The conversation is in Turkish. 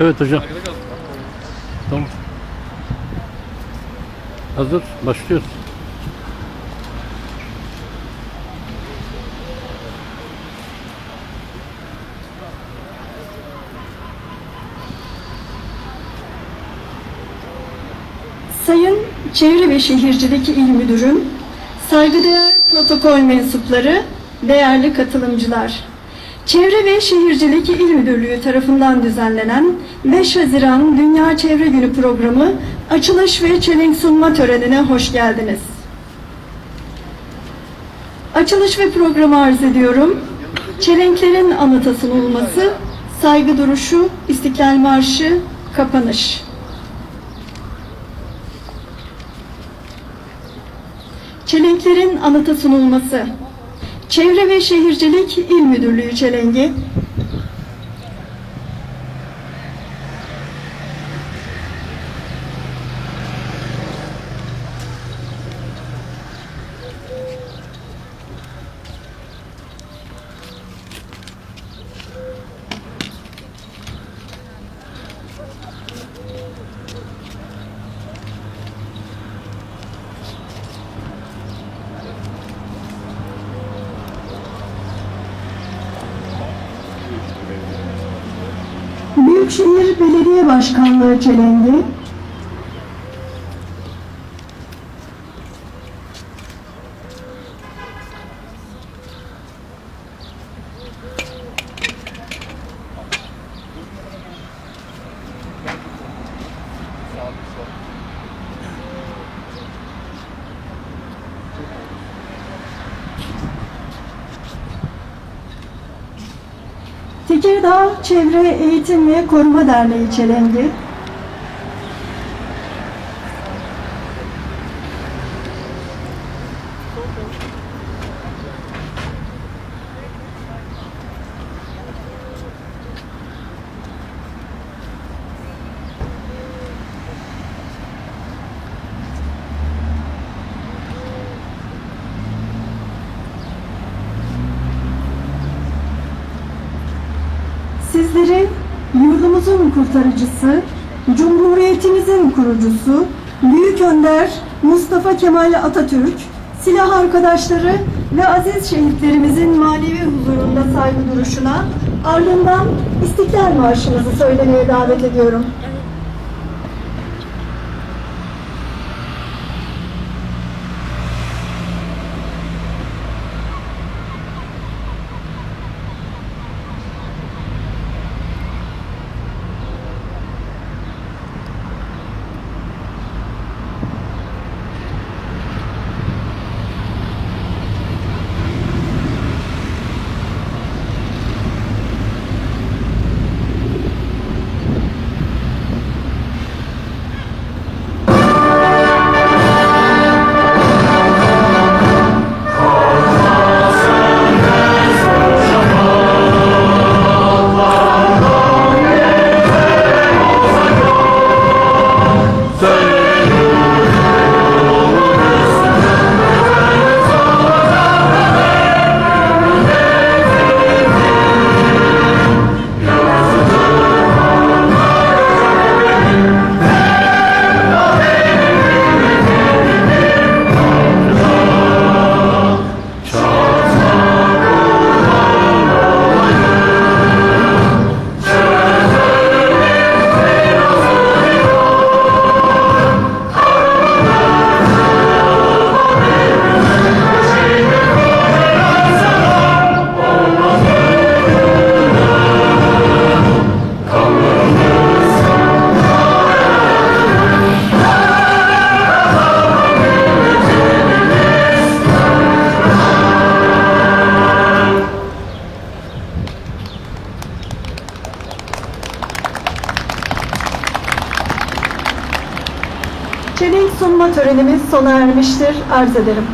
Evet hocam. Tamam. Hazır. Başlıyoruz. Sayın Çevre ve Şehircilik İl Müdürüm, saygıdeğer protokol mensupları, değerli katılımcılar. Çevre ve Şehircilik İl Müdürlüğü tarafından düzenlenen 5 Haziran Dünya Çevre Günü programı açılış ve çelenk sunma törenine hoş geldiniz. Açılış ve programı arz ediyorum. Çelenklerin anıta sunulması, saygı duruşu, İstiklal Marşı, kapanış. Çelenklerin anıta sunulması. Çevre ve Şehircilik İl Müdürlüğü Çelengi. Büyükşehir Belediye Başkanlığı Çelengi. Tekirdağ Çevre Eğitim ve Koruma Derneği Çelengi. Sizleri yurdumuzun kurtarıcısı, Cumhuriyetimizin kurucusu, Büyük Önder Mustafa Kemal Atatürk, silah arkadaşları ve aziz şehitlerimizin manevi huzurunda saygı duruşuna, ardından İstiklal Marşımızı söylemeye davet ediyorum. Çelenk sunma törenimiz sona ermiştir. Arz ederim.